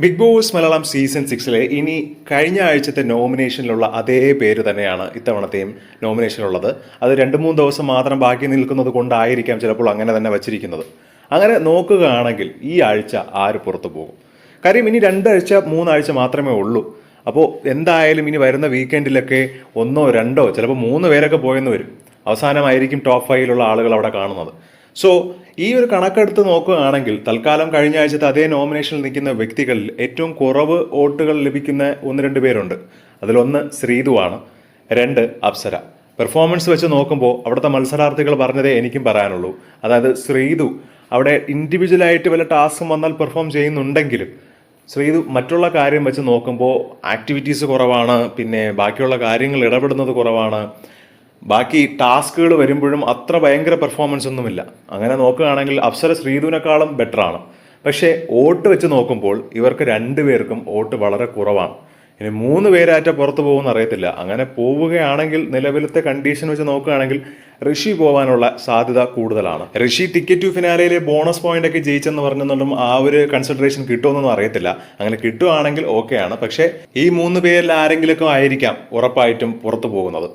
Big boss Malayalam season സിക്സിലെ ഇനി കഴിഞ്ഞ ആഴ്ചത്തെ നോമിനേഷനിലുള്ള അതേ പേര് തന്നെയാണ് ഇത്തവണത്തെയും നോമിനേഷനിലുള്ളത്. അത് രണ്ട് മൂന്ന് ദിവസം മാത്രം ബാക്കി നിൽക്കുന്നത് കൊണ്ടായിരിക്കാം ചിലപ്പോൾ അങ്ങനെ തന്നെ വച്ചിരിക്കുന്നത്. അങ്ങനെ നോക്കുകയാണെങ്കിൽ ഈ ആഴ്ച ആര് പുറത്തു പോകും? കാര്യം ഇനി രണ്ടാഴ്ച മൂന്നാഴ്ച മാത്രമേ ഉള്ളൂ. അപ്പോൾ എന്തായാലും ഇനി വരുന്ന വീക്കെൻഡിലൊക്കെ ഒന്നോ രണ്ടോ ചിലപ്പോൾ മൂന്ന് പേരൊക്കെ പോയെന്ന് വരും. അവസാനമായിരിക്കും ടോപ്പ് ഫൈവിലുള്ള ആളുകൾ അവിടെ കാണുന്നത്. സോ ഈ ഒരു കണക്കെടുത്ത് നോക്കുകയാണെങ്കിൽ തൽക്കാലം കഴിഞ്ഞ ആഴ്ചത്തെ അതേ നോമിനേഷനിൽ നിൽക്കുന്ന വ്യക്തികളിൽ ഏറ്റവും കുറവ് വോട്ടുകൾ ലഭിക്കുന്ന ഒന്ന് രണ്ട് പേരുണ്ട്. അതിലൊന്ന് ശ്രീതുവാണ് രണ്ട് അപ്സര. പെർഫോമൻസ് വെച്ച് നോക്കുമ്പോൾ അവിടുത്തെ മത്സരാർത്ഥികൾ പറഞ്ഞതേ എനിക്കും പറയാനുള്ളൂ. അതായത് ശ്രീതു അവിടെ ഇൻഡിവിജ്വലായിട്ട് വല്ല ടാസ്കും വന്നാൽ പെർഫോം ചെയ്യുന്നുണ്ടെങ്കിലും ശ്രീതു മറ്റുള്ള കാര്യം വെച്ച് നോക്കുമ്പോൾ ആക്ടിവിറ്റീസ് കുറവാണ് പിന്നെ ബാക്കിയുള്ള കാര്യങ്ങൾ ഇടപെടുന്നത് കുറവാണ്. ബാക്കി ടാസ്കുകൾ വരുമ്പോഴും അത്ര ഭയങ്കര പെർഫോമൻസ് ഒന്നുമില്ല. അങ്ങനെ നോക്കുകയാണെങ്കിൽ അപ്സര ശ്രീധുവിനേക്കാളും ബെറ്ററാണ് പക്ഷേ വോട്ട് വെച്ച് നോക്കുമ്പോൾ ഇവർക്ക് രണ്ടുപേർക്കും വോട്ട് വളരെ കുറവാണ്. ഇനി മൂന്ന് പേരാറ്റ പുറത്ത് പോകുമെന്ന് അറിയത്തില്ല. അങ്ങനെ പോവുകയാണെങ്കിൽ നിലവിലത്തെ കണ്ടീഷൻ വെച്ച് നോക്കുകയാണെങ്കിൽ ഋഷി പോകാനുള്ള സാധ്യത കൂടുതലാണ്. ഋഷി ടിക്കറ്റ് ടു ഫിനാലയിലെ ബോണസ് പോയിന്റ് ഒക്കെ ജയിച്ചെന്ന് പറഞ്ഞെന്നുണ്ടും ആ ഒരു കൺസിഡറേഷൻ കിട്ടുമെന്നൊന്നും അറിയത്തില്ല. അങ്ങനെ കിട്ടുകയാണെങ്കിൽ ഓക്കെയാണ് പക്ഷേ ഈ മൂന്ന് പേരിൽ ആരെങ്കിലുമൊക്കെ ആയിരിക്കാം ഉറപ്പായിട്ടും പുറത്തു പോകുന്നത്.